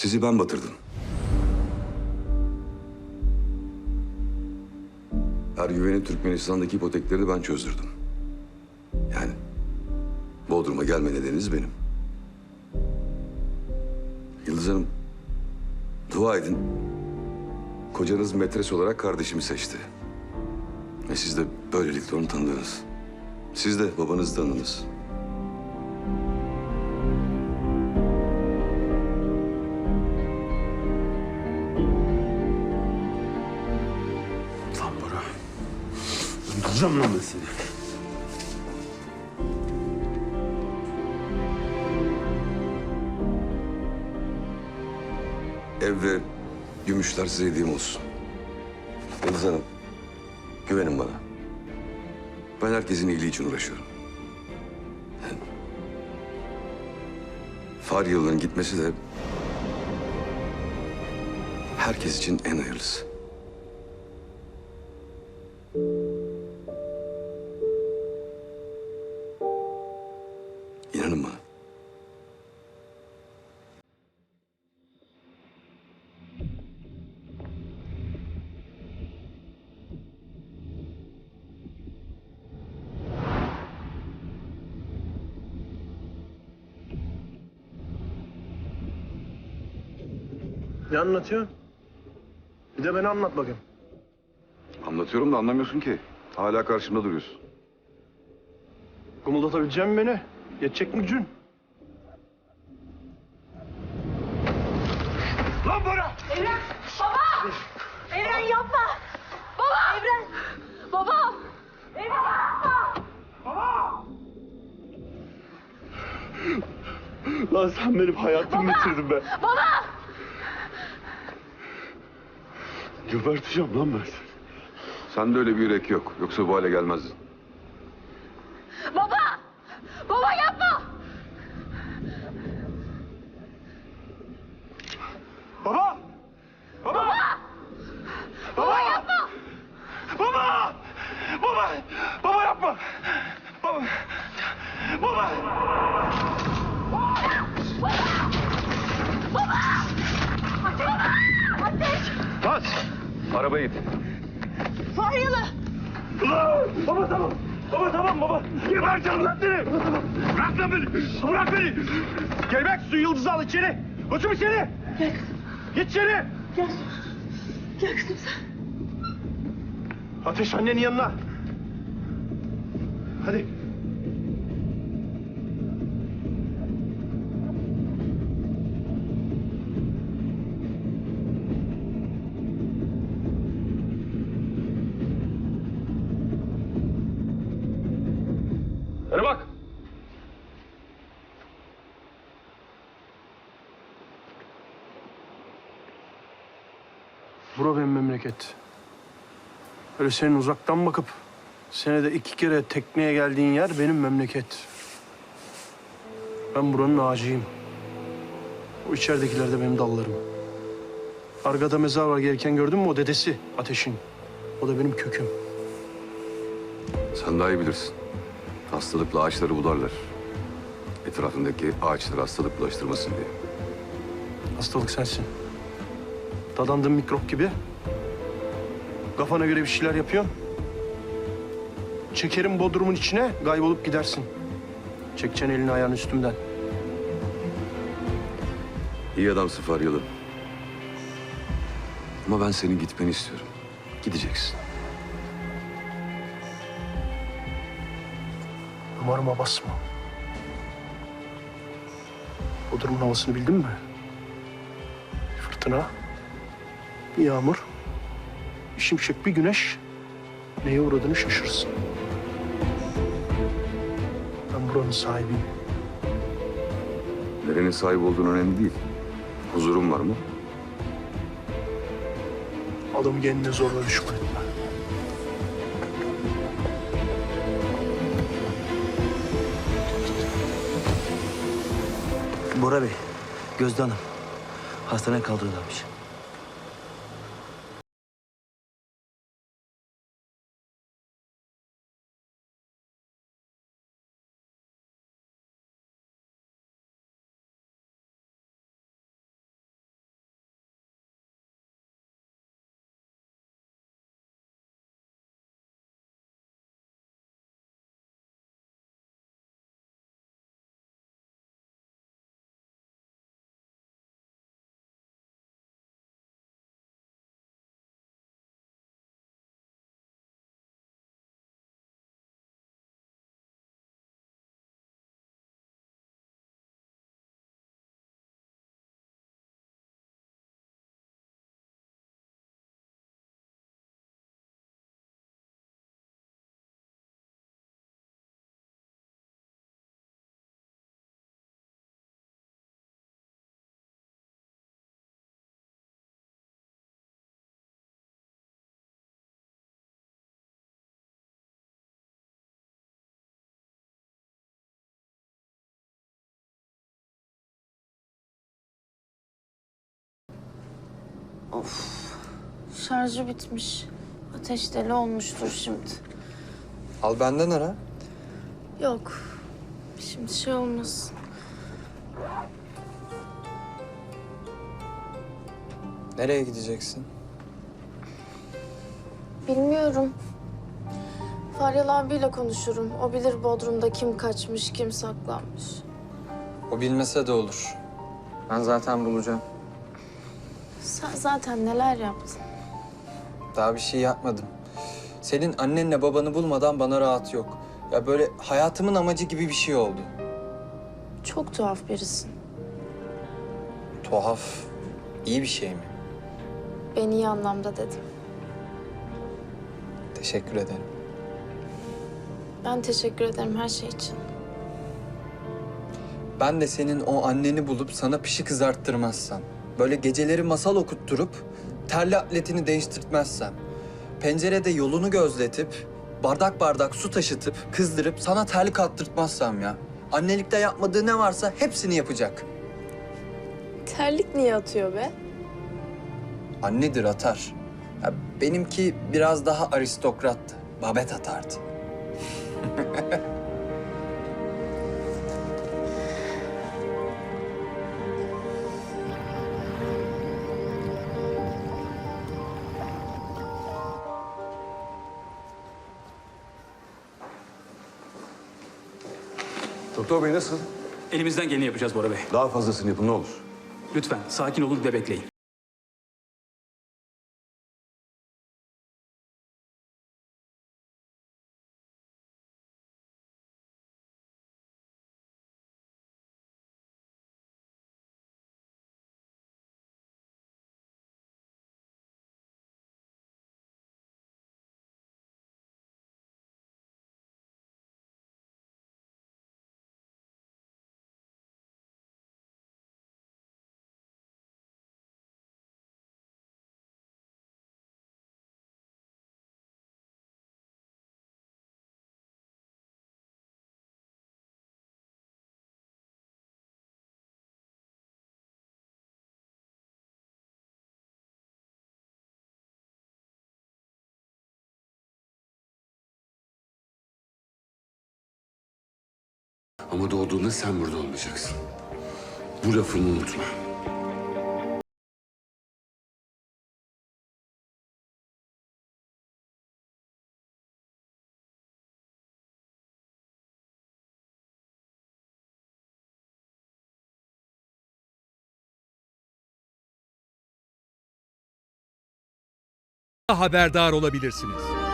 Sizi ben batırdım. Ergüven'in Türkmenistan'daki ipoteklerini ben çözdürdüm. Yani Bodrum'a gelme nedeniniz benim. Yıldız Hanım, dua edin. Kocanız metres olarak kardeşimi seçti. Ve siz de böylelikle onu tanıdınız. Siz de babanızı tanıdınız. Öldüreceğim lan ben seni. Ev ve gümüşler size hediyem olsun. Yıldız Hanım, güvenin bana. Ben herkesin iyiliği için uğraşıyorum. Yani Faryalı'nın gitmesi de herkes için en hayırlısı. Ne anlatıyor? Bir de beni anlat bakayım. Anlatıyorum da anlamıyorsun ki. Hala karşımda duruyorsun. Gumuldatabilecek misin beni? Yetecek mi gücün? Lan Bora! Evren! Baba! Evren yapma! Baba! Evren! Baba! Evren yapma! Lan sen benim hayatımı bitirdin be. Baba! Geberteceğim lan ben seni. Sende öyle bir yürek yok. Yoksa bu hale gelmezdin. Baba! Baba yapma! Baba! Baba! Baba yapma! Baba! Baba! Baba yapma! Baba! Arabaya git. Faryalı! Ulan! Baba tamam! Baba tamam baba! Geberteceğim lan seni! Bırak lan beni! Bırak beni! Gelmek su yıldızı al içeri! Koçum içeri! Gel, Git içeri! gel. Gel kızım sen. Ateş annenin yanına. Hadi Bura benim memleket. Öyle senin uzaktan bakıp senede iki kere tekneye geldiğin yer benim memleket. Ben buranın ağacıyım. O içeridekiler de benim dallarım. Arkada mezar var gelirken gördün mü o dedesi ateşin. O da benim köküm. Sen daha iyi bilirsin. Hastalıklı ağaçları budarlar. Etrafındaki ağaçları hastalık bulaştırmasın diye. Hastalık sensin. Dadandığın mikrop gibi. Kafana göre bir şeyler yapıyorsun. Çekerim bodrumun içine, kaybolup gidersin. Çekeceksin elini ayağını üstümden. İyi adamsın Faryalı. Ama ben senin gitmeni istiyorum. Gideceksin. Numarama basma. Bodrumun havasını bildin mi? Fırtına, bir yağmur, bir şimşek, bir güneş neye uğradığını şaşırırsın. Ben buranın sahibiyim. Nerenin sahibi olduğun önemli değil. Huzurun var mı? Adamı kendine zorla düşman etme. Bora Bey, Gözde Hanım. Hastaneye kaldırıyorlarmış. Şarjı bitmiş. Ateş deli olmuştur şimdi. Al benden ara. Yok. Şimdi şey olmaz. Nereye gideceksin? Bilmiyorum. Faryal abiyle konuşurum. O bilir Bodrum'da kim kaçmış, kim saklanmış. O bilmese de olur. Ben zaten bulacağım. Sen zaten neler yaptın? Daha bir şey yapmadım. Senin annenle babanı bulmadan bana rahat yok. Ya böyle hayatımın amacı gibi bir şey oldu. Çok tuhaf birisin. Tuhaf. İyi bir şey mi? Ben iyi anlamda dedim. Teşekkür ederim. Ben teşekkür ederim her şey için. Ben de senin o anneni bulup sana pişi kızarttırmazsam, böyle geceleri masal okutturup terli atletini değiştirtmezsem, pencerede yolunu gözletip, bardak bardak su taşıtıp, kızdırıp sana terlik attırtmazsam ya. Annelikte yapmadığı ne varsa hepsini yapacak. Terlik niye atıyor be? Annedir atar. Ya benimki biraz daha aristokrattı. Babet atardı. Doktor bey nasıl? Elimizden geleni yapacağız Bora Bey. Daha fazlasını yapın ne olur. Lütfen sakin olun ve bekleyin. Ama doğduğunda sen burada olmayacaksın. Bu lafımı unutma. haberdar olabilirsiniz.